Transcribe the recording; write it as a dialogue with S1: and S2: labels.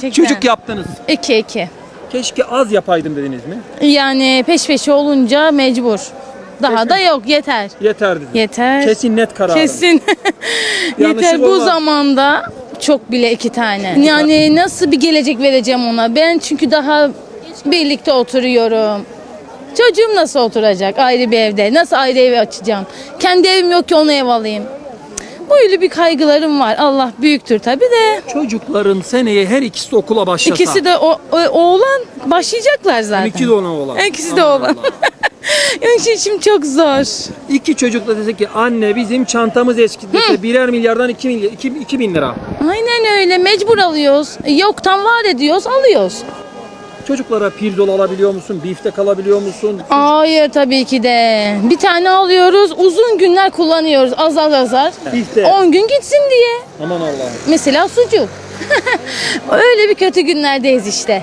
S1: Kaç çocuk yaptınız?
S2: İki iki.
S1: Keşke az yapaydım dediniz mi?
S2: Yani peş peşe olunca mecbur. Daha da yok yeter.
S1: Yeter dedim.
S2: Yeter.
S1: Kesin net karar.
S2: Kesin.
S1: Yanlışlık
S2: yeter bu
S1: olmaz.
S2: zamanda çok bile iki tane. Yani nasıl bir gelecek vereceğim ona? Ben çünkü daha birlikte oturuyorum. Çocuğum nasıl oturacak ayrı bir evde? Nasıl ayrı ev açacağım? Kendi evim yok ki onu ev alayım. Böyle bir kaygılarım var. Allah büyüktür tabii de.
S1: Çocukların seneye her ikisi okula başlasa.
S2: İkisi de o, o- oğlan başlayacaklar zaten.
S1: İki de ona olan.
S2: İkisi de
S1: Allah
S2: oğlan.
S1: Allah.
S2: Yani şey şimdi çok zor.
S1: İki çocuk da dese ki anne bizim çantamız eski dese birer milyardan iki, milyar, iki, iki bin lira.
S2: Aynen öyle mecbur alıyoruz. Yoktan var ediyoruz alıyoruz.
S1: Çocuklara pirzola alabiliyor musun? Biftek alabiliyor musun?
S2: Hayır tabii ki de. Bir tane alıyoruz uzun günler kullanıyoruz azar azar.
S1: Biftek.
S2: 10 gün gitsin diye.
S1: Aman Allah'ım.
S2: Mesela sucuk. öyle bir kötü günlerdeyiz işte.